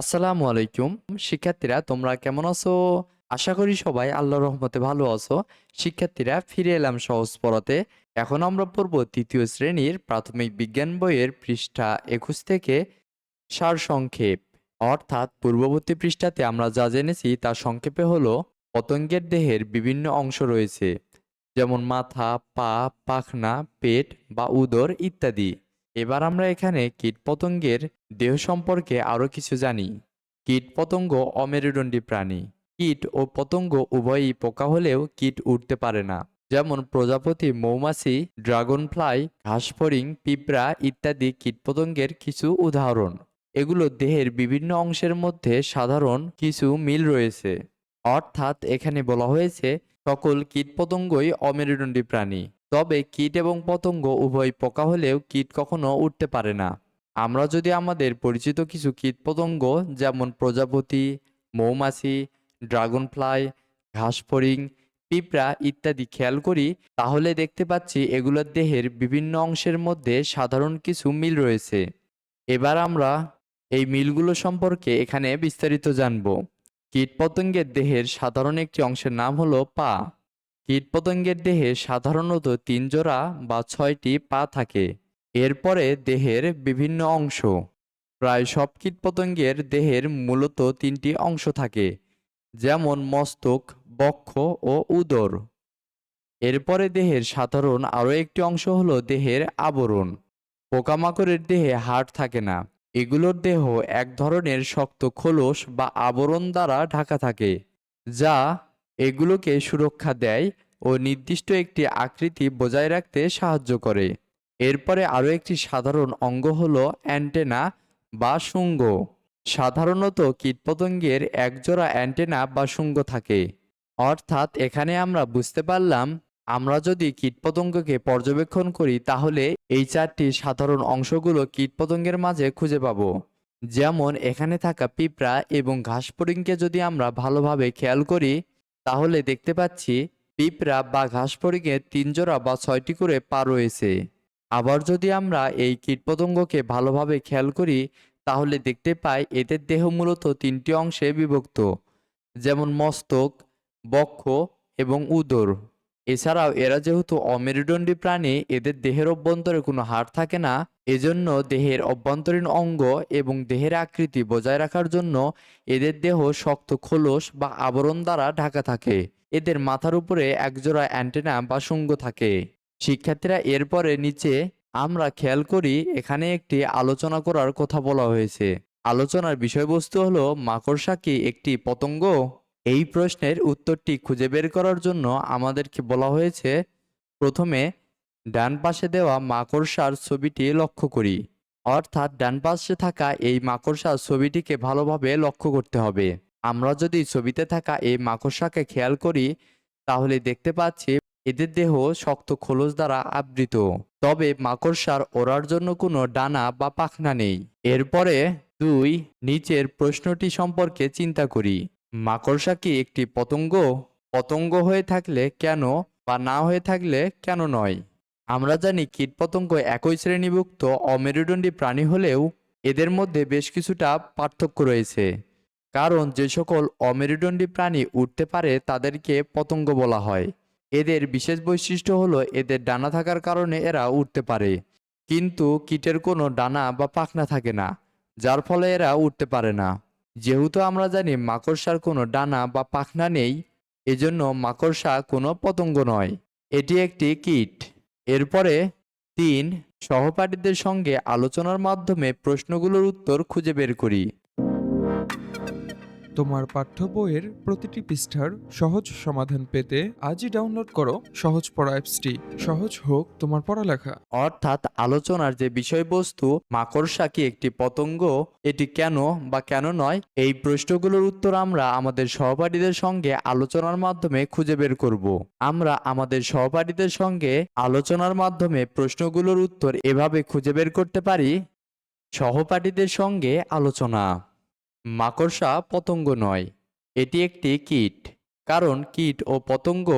আসসালামু আলাইকুম। শিক্ষার্থীরা, তোমরা কেমন আছো? আশা করি সবাই আল্লাহর রহমতে ভালো আছো। শিক্ষার্থীরা, ফিরে এলাম সহজ পড়াতে। এখন আমরা পড়ব তৃতীয় শ্রেণির প্রাথমিক বিজ্ঞান বইয়ের পৃষ্ঠা একুশ থেকে সারসংক্ষেপ অর্থাৎ, পূর্ববর্তী পৃষ্ঠাতে আমরা যা জেনেছি, তার সংক্ষেপে হলো পতঙ্গের দেহের বিভিন্ন অংশ রয়েছে। যেমন মাথা, পা, পাখনা, পেট বা উদর ইত্যাদি। এবার আমরা এখানে কীটপতঙ্গের দেহ সম্পর্কে আরও কিছু জানি। কীটপতঙ্গ অমেরুদণ্ডী প্রাণী। কীট ও পতঙ্গ উভয়ই পোকা হলেও কীট উঠতে পারে না। যেমন প্রজাপতি, মৌমাছি ড্রাগন ফ্লাই ঘাসফড়িং, পিঁপড়া ইত্যাদি কীটপতঙ্গের কিছু উদাহরণ। এগুলো দেহের বিভিন্ন অংশের মধ্যে সাধারণ কিছু মিল রয়েছে। অর্থাৎ এখানে বলা হয়েছে, সকল কীটপতঙ্গই অমেরুদণ্ডী প্রাণী। তবে কীট এবং পতঙ্গ উভয় পোকা হলেও কীট কখনো উঠতে পারে না। আমরা যদি আমাদের পরিচিত কিছু কীটপতঙ্গ যেমন প্রজাপতি, মৌমাছি ড্রাগন ফ্লাই ঘাসফড়িং, পিঁপড়া ইত্যাদি খেয়াল করি, তাহলে দেখতে পাচ্ছি এগুলোর দেহের বিভিন্ন অংশের মধ্যে সাধারণ কিছু মিল রয়েছে। এবার আমরা এই মিলগুলো সম্পর্কে এখানে বিস্তারিত জানব। কীটপতঙ্গের দেহের সাধারণ একটি অংশের নাম হলো পা। কীটপতঙ্গের দেহে সাধারণত তিন জোড়া বা ছয়টি পা থাকে। এরপরে দেহের বিভিন্ন অংশ। প্রায় সব কীটপতঙ্গের দেহের মূলত তিনটি অংশ থাকে, যেমন মস্তক, বক্ষ ও উদর। এরপরে দেহের সাধারণ আরও একটি অংশ হলো দেহের আবরণ। পোকামাকড়ের দেহে হাড় থাকে না। এগুলোর দেহ এক ধরনের শক্ত খোলস বা আবরণ দ্বারা ঢাকা থাকে, যা এগুলোকে সুরক্ষা দেয় ও নির্দিষ্ট একটি আকৃতি বজায় রাখতে সাহায্য করে। এরপরে আরও একটি সাধারণ অঙ্গ হল অ্যান্টেনা বা শুঙ্গ। সাধারণত কীটপতঙ্গের একজোড়া অ্যান্টেনা বা শুঙ্গ থাকে। অর্থাৎ এখানে আমরা বুঝতে পারলাম, আমরা যদি কীটপতঙ্গকে পর্যবেক্ষণ করি তাহলে এই চারটি সাধারণ অংশগুলো কীটপতঙ্গের মাঝে খুঁজে পাবো। যেমন এখানে থাকা পিঁপড়া এবং ঘাসফড়িংকে যদি আমরা ভালোভাবে খেয়াল করি তাহলে দেখতে পাচ্ছি পিঁপড়া বা ঘাসফড়িংয়ের তিন জোড়া বা ছয়টি করে পা রয়েছে আবার যদি আমরা এই কীটপতঙ্গকে ভালোভাবে খেয়াল করি, তাহলে দেখতে পাই এদের দেহ মূলত তিনটি অংশে বিভক্ত, যেমন মস্তক, বক্ষ এবং উদর। এছাড়াও এরা যেহেতু অমেরুদণ্ডী প্রাণী, এদের দেহের অভ্যন্তরে কোনো হাড় থাকে না এজন্য দেহের অভ্যন্তরীণ অঙ্গ এবং দেহের আকৃতি বজায় রাখার জন্য এদের দেহ শক্ত খোলস বা আবরণ দ্বারা ঢাকা থাকে। এদের মাথার উপরে একজোড়া অ্যান্টেনা বা শুঙ্গ থাকে। শিক্ষার্থীরা এরপরে নিচে আমরা খেয়াল করি, এখানে একটি আলোচনা করার কথা বলা হয়েছে। আলোচনার বিষয়বস্তু হলো, মাকড়সা কি একটি পতঙ্গ? এই প্রশ্নের উত্তরটি খুঁজে বের করার জন্য আমাদেরকে বলা হয়েছে, প্রথমে ডান পাশে দেওয়া মাকড়সার ছবিটি লক্ষ্য করি। অর্থাৎ ডান পাশে থাকা এই মাকড়সার ছবিটিকে ভালোভাবে লক্ষ্য করতে হবে। আমরা যদি ছবিতে থাকা এই মাকড়সাকে খেয়াল করি, তাহলে দেখতে পাচ্ছি এদের দেহ শক্ত খোলস দ্বারা আবৃত। তবে মাকড়সার ওড়ার জন্য কোনো ডানা বা পাখনা নেই। এরপরে দুই, নিচের প্রশ্নটি সম্পর্কে চিন্তা করি। মাকড়সা কি একটি পতঙ্গ? পতঙ্গ হয়ে থাকলে কেন বা না হয়ে থাকলে কেন নয়? আমরা জানি কীটপতঙ্গ একই শ্রেণীভুক্ত অমেরুদণ্ডী প্রাণী হলেও এদের মধ্যে বেশ কিছুটা পার্থক্য রয়েছে। কারণ যে সকল অমেরুদণ্ডী প্রাণী উঠতে পারে তাদেরকে পতঙ্গ বলা হয়। এদের বিশেষ বৈশিষ্ট্য হলো এদের ডানা থাকার কারণে এরা উঠতে পারে। কিন্তু কীটের কোনো ডানা বা পাখনা থাকে না, যার ফলে এরা উঠতে পারে না। যেহেতু আমরা জানি মাকড়সার কোনো ডানা বা পাখনা নেই, এজন্য মাকড়সা কোনো পতঙ্গ নয়। এটি একটি কীট। এরপরে তিন সহপাঠীদের সঙ্গে আলোচনার মাধ্যমে প্রশ্নগুলোর উত্তর খুঁজে বের করি। তোমার পাঠ্য বইয়ের প্রতিটি পৃষ্ঠার সহজ সমাধান পেতে আজই ডাউনলোড করো সহজ পড়া অ্যাপসটি। সহজ হোক তোমার পড়ালেখা। অর্থাৎ আলোচনার যে বিষয়বস্তু, মাকড়সা কি একটি পতঙ্গ? এটি কেন বা কেন নয়? এই প্রশ্নগুলোর উত্তর আমরা আমাদের সহপাঠীদের সঙ্গে আলোচনার মাধ্যমে খুঁজে বের করব। আমরা আমাদের সহপাঠীদের সঙ্গে আলোচনার মাধ্যমে প্রশ্নগুলোর উত্তর এভাবে খুঁজে বের করতে পারি? সহপাঠীদের সঙ্গে আলোচনা। মাকড়সা পতঙ্গ নয়, এটি একটি কীট। কারণ কীট ও পতঙ্গ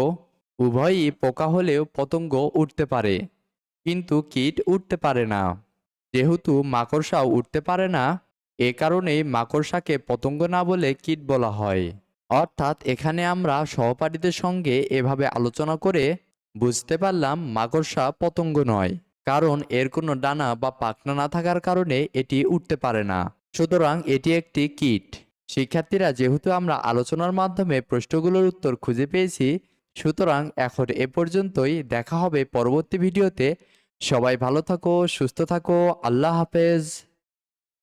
উভয়ই পোকা হলেও পতঙ্গ উঠতে পারে, কিন্তু কীট উঠতে পারে না। যেহেতু মাকড়সাও উঠতে পারে না, এ কারণেই মাকড়সাকে পতঙ্গ না বলে কীট বলা হয়। অর্থাৎ এখানে আমরা সহপাঠীদের সঙ্গে এভাবে আলোচনা করে বুঝতে পারলাম মাকড়সা পতঙ্গ নয়, কারণ এর কোনো ডানা বা পাখনা না থাকার কারণে এটি উঠতে পারে না। সুতরাং এটি একটি কিট। শিক্ষার্থীরা, যেহেতু আমরা আলোচনার মাধ্যমে প্রশ্নগুলোর উত্তর খুঁজে পেয়েছি, সুতরাং এখন এ পর্যন্তই। দেখা হবে পরবর্তী ভিডিওতে। সবাই ভালো থাকো, সুস্থ থাকো। আল্লাহ হাফেজ।